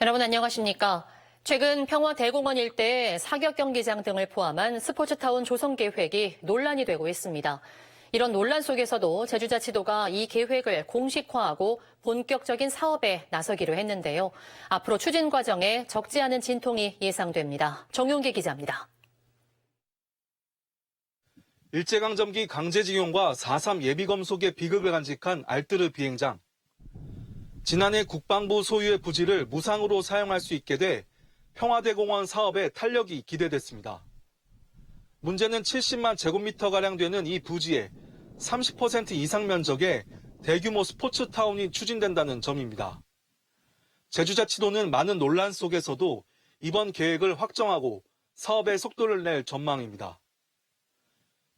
여러분 안녕하십니까? 최근 평화 대공원 일대의 사격 경기장 등을 포함한 스포츠타운 조성 계획이 논란이 되고 있습니다. 이런 논란 속에서도 제주자치도가 이 계획을 공식화하고 본격적인 사업에 나서기로 했는데요. 앞으로 추진 과정에 적지 않은 진통이 예상됩니다. 정용기 기자입니다. 일제강점기 강제징용과 4.3 예비검 속의 비극을 간직한 알뜨르 비행장. 지난해 국방부 소유의 부지를 무상으로 사용할 수 있게 돼 평화대공원 사업에 탄력이 기대됐습니다. 문제는 70만 제곱미터가량 되는 이 부지에 30% 이상 면적의 대규모 스포츠타운이 추진된다는 점입니다. 제주자치도는 많은 논란 속에서도 이번 계획을 확정하고 사업에 속도를 낼 전망입니다.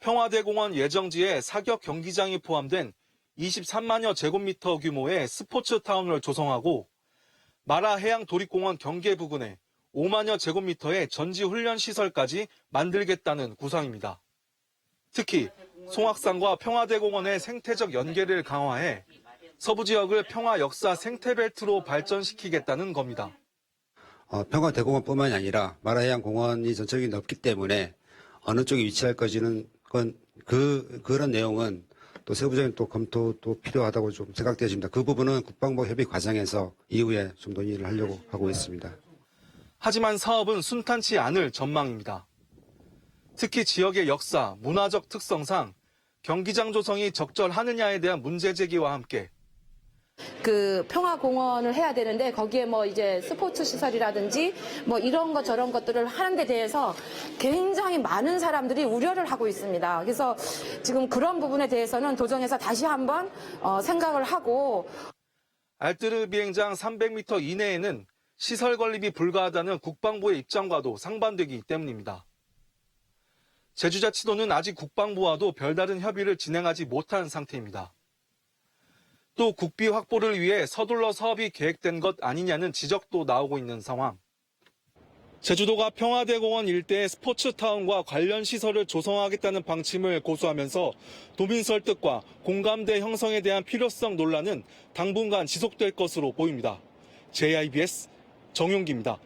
평화대공원 예정지에 사격 경기장이 포함된 23만여 제곱미터 규모의 스포츠 타운을 조성하고 마라 해양 도립공원 경계 부근에 5만여 제곱미터의 전지 훈련 시설까지 만들겠다는 구상입니다. 특히 송악산과 평화대공원의 생태적 연계를 강화해 서부 지역을 평화 역사 생태벨트로 발전시키겠다는 겁니다. 어, 평화대공원뿐만이 아니라 마라해양공원이 전적인 넓기 때문에 어느 쪽에 위치할 것이는 건 그 그런 내용은 또 세부적인 또 검토 도 필요하다고 좀 생각되어집니다. 그 부분은 국방부 협의 과정에서 이후에 좀 논의를 하려고 하고 있습니다. 하지만 사업은 순탄치 않을 전망입니다. 특히 지역의 역사, 문화적 특성상 경기장 조성이 적절하느냐에 대한 문제 제기와 함께 그 평화공원을 해야 되는데 거기에 뭐 이제 스포츠 시설이라든지 뭐 이런 것 저런 것들을 하는 데 대해서 굉장히 많은 사람들이 우려를 하고 있습니다. 그래서 지금 그런 부분에 대해서는 도정에서 다시 한번 어, 생각을 하고 알뜨르 비행장 300m 이내에는 시설 건립이 불가하다는 국방부의 입장과도 상반되기 때문입니다. 제주자치도는 아직 국방부와도 별다른 협의를 진행하지 못한 상태입니다. 또 국비 확보를 위해 서둘러 사업이 계획된 것 아니냐는 지적도 나오고 있는 상황. 제주도가 평화대공원 일대의 스포츠타운과 관련 시설을 조성하겠다는 방침을 고수하면서 도민 설득과 공감대 형성에 대한 필요성 논란은 당분간 지속될 것으로 보입니다. JIBS 정용기입니다.